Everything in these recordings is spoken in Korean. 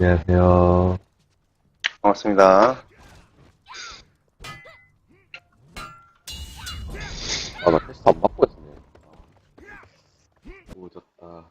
안녕하세요. 반갑습니다. 아, 나 테스트 안 받고 했네. 오졌다.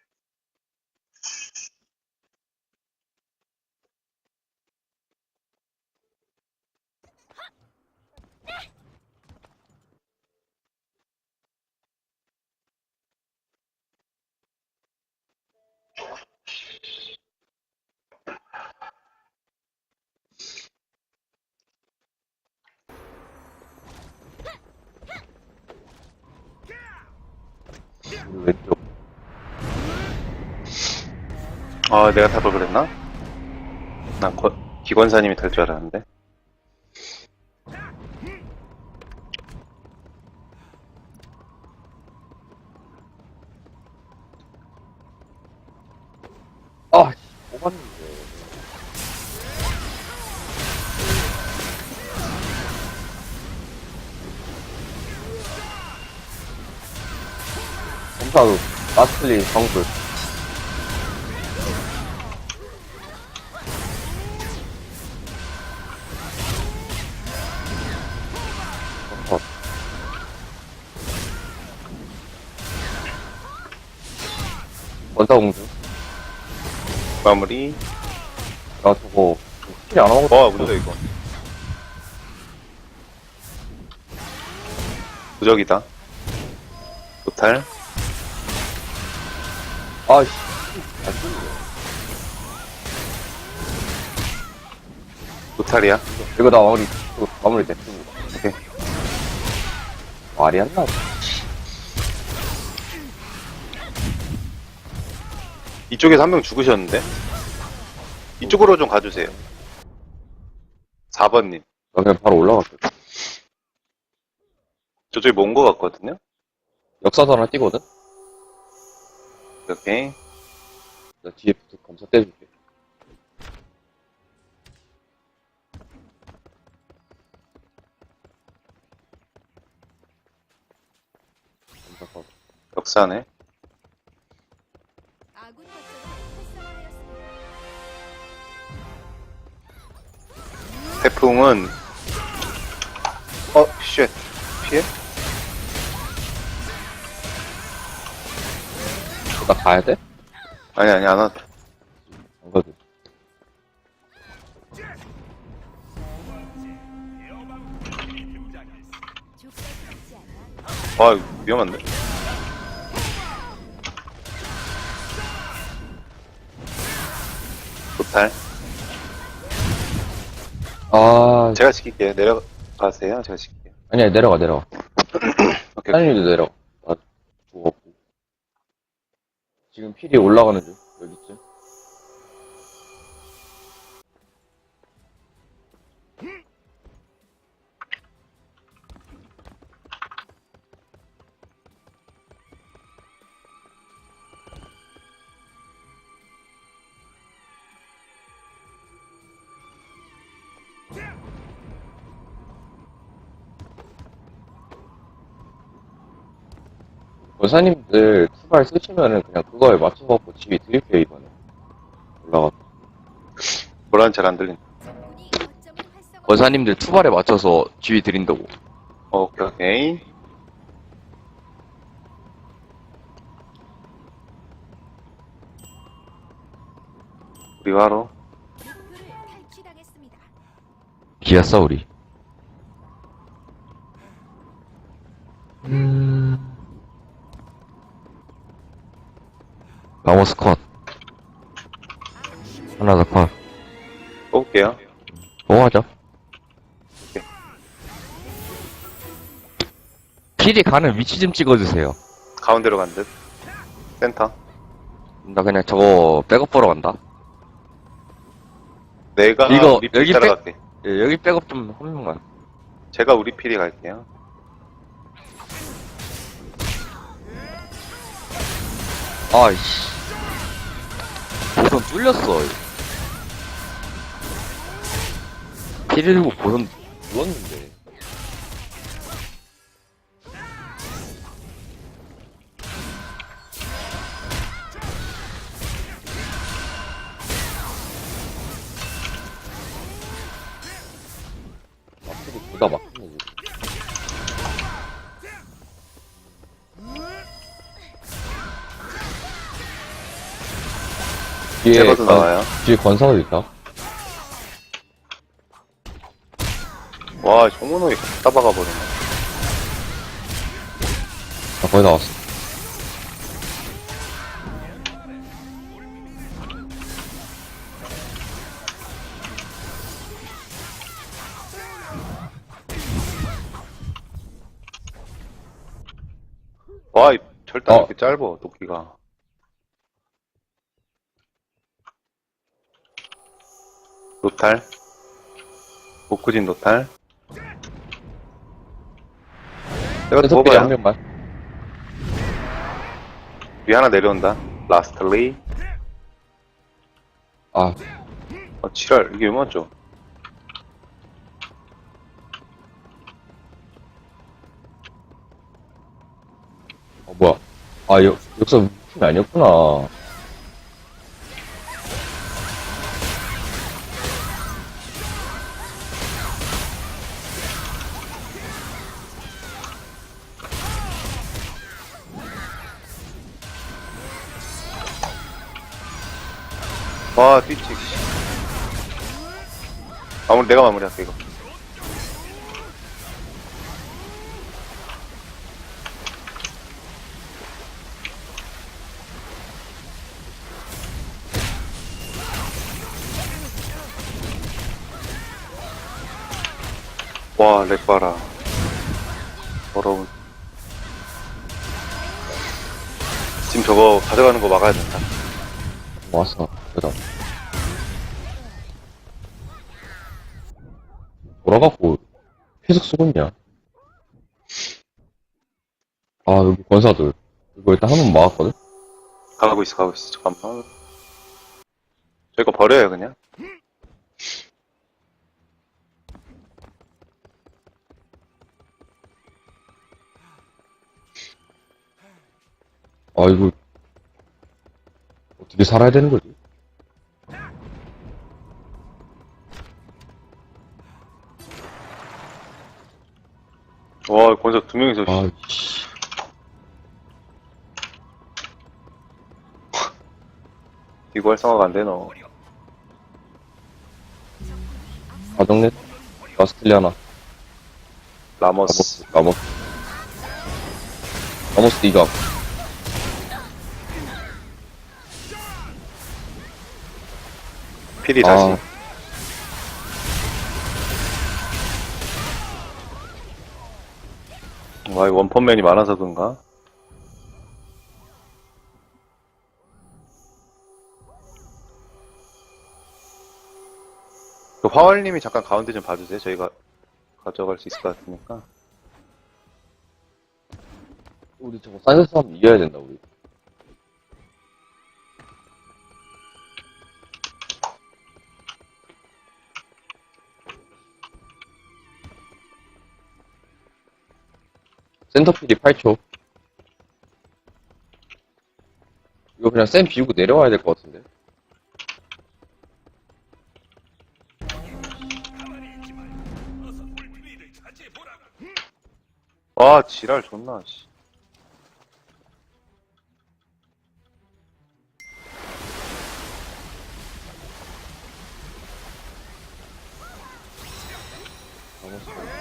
우리 왼쪽. 아, 내가 답을 그랬나? 난 거- 기관사님이 탈줄 알았는데. 아, 씨, 뽑았는데. 검사도 마스클린 정글. 원사 공주. 마무리. 나 저거 스킬이 안 하고 와, 문제 이거. 무적이다. 도탈. 아씨 안 쓰네 도탈이야. 이거 나 마무리 이거 마무리 됐습니다 오케이. 말이 안 나. 이쪽에서 한 명 죽으셨는데? 이쪽으로 좀 가주세요. 4번님. 나 그냥 바로 올라갔어 저쪽에 먼거 같거든요? 역사도 하나 뛰거든 오케이. 나 뒤에 붙어 검사 떼줄게 검사 컷. 역사네. 태풍은 어, 쉣. 피해? 나 가야 돼? 아니, 아니, 안 왔다. 안 가도 이거 위험한데? 도탈. 아 제가 지킬게요. 내려가세요. 제가 지킬게요. 아니야 내려가 내려가 오케이. 하늘이도 내려가 나 죽었고 지금 필이 올라가는 중 여기쯤 권사님들 투발 쓰시면은 그냥 그거에 맞춰갖고 집이 드릴게요 이번에 올라가 뭐라는 잘안 들린다. 권사님들 투발에 맞춰서 지휘 드린다고 오케이, 오케이. 우리 바로. 기아 싸우리 라모스 컷 하나 더컷 뽑을게요. 뭐 하죠? 필이 가는 위치 좀 찍어주세요 가운데로 간 듯. 센터. 나 그냥 저거 백업 보러 간다 내가 이거 우리 필 여기 따라갈게. 예, 여기 백업 좀 한 명만 제가 우리 필이 갈게요. 아이씨. 보선 뚫렸어. 피리고 보선 누웠는데. 뒤에, 건- 나와요. 뒤에 건사도 있다. 와, 정문호이 갖다 박아버리네. 아, 거의 다 왔어. 와, 이 절단 어. 이렇게 짧어, 도끼가. 노탈. 목구진 노탈. 내가 계속 한 먹어야. 명만. 위 하나 내려온다. 라스트리. 아, 어, 지랄. 이게 왜 맞죠? 어, 뭐야. 아, 여, 여기서 팀이 아니었구나. 와, 뒤치. 씨. 마무리, 내가 마무리할게, 이거. 와, 렉 봐라. 더러운. 지금 저거 가져가는 거 막아야 된다. 왔어. 그다. 돌아갖고 계속 쓰고 있냐? 아, 여기 권사들. 이거 일단 한 번 막았거든? 가고 있어, 가고 있어. 잠깐만. 저 이거 버려요, 그냥. 아, 이거. 어떻게 살아야 되는 거지? 와, 권사 두 명이서, 씨. 아, 씨. 이거 활성화가 안 되노. 가정넷? 아스트리아나. 라모스. 라모스, 라모스. 라모스 이가. 필이 다시. 아. 와, 이 원펀맨이 많아서 그런가? 그 화월님이 잠깐 가운데 좀 봐주세요. 저희가 가져갈 수 있을 것 같으니까. 우리 저거 한번 이겨야 된다, 우리. 센터필이 8초. 이거 그냥 쌤 비우고 내려와야 될 것 같은데. 아, 지랄 존나, 씨. 일단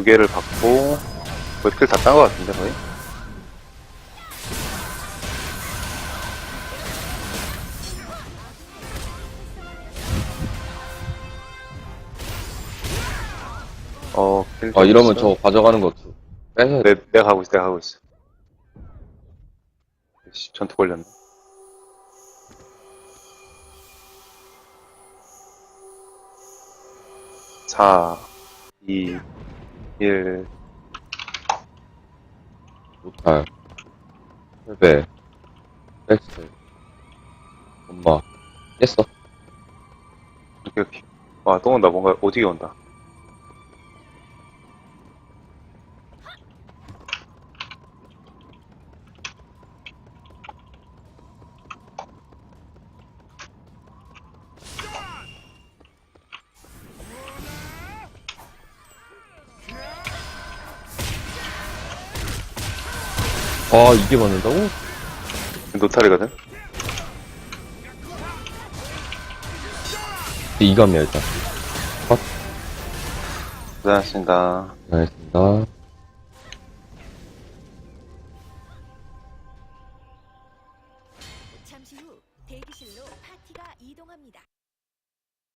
두 개를 받고 거의 스킬 다딴 것 같은데 거의 어, 아 이러면 저 가져가는 것 같아. 빼서 내, 내가 가고 있어, 내가 가고 있어. 씨, 전투 걸렸네. 자, 이 1. 로탈, 혈배, 백스, 엄마, 깼어. 이렇게, 이렇게. 와, 또 온다. 뭔가 오지게 온다. 아, 이게 맞는다고? 노탈이거든? 이감이야, 일단. 고생하셨습니다. 알겠습니다. 이동합니다.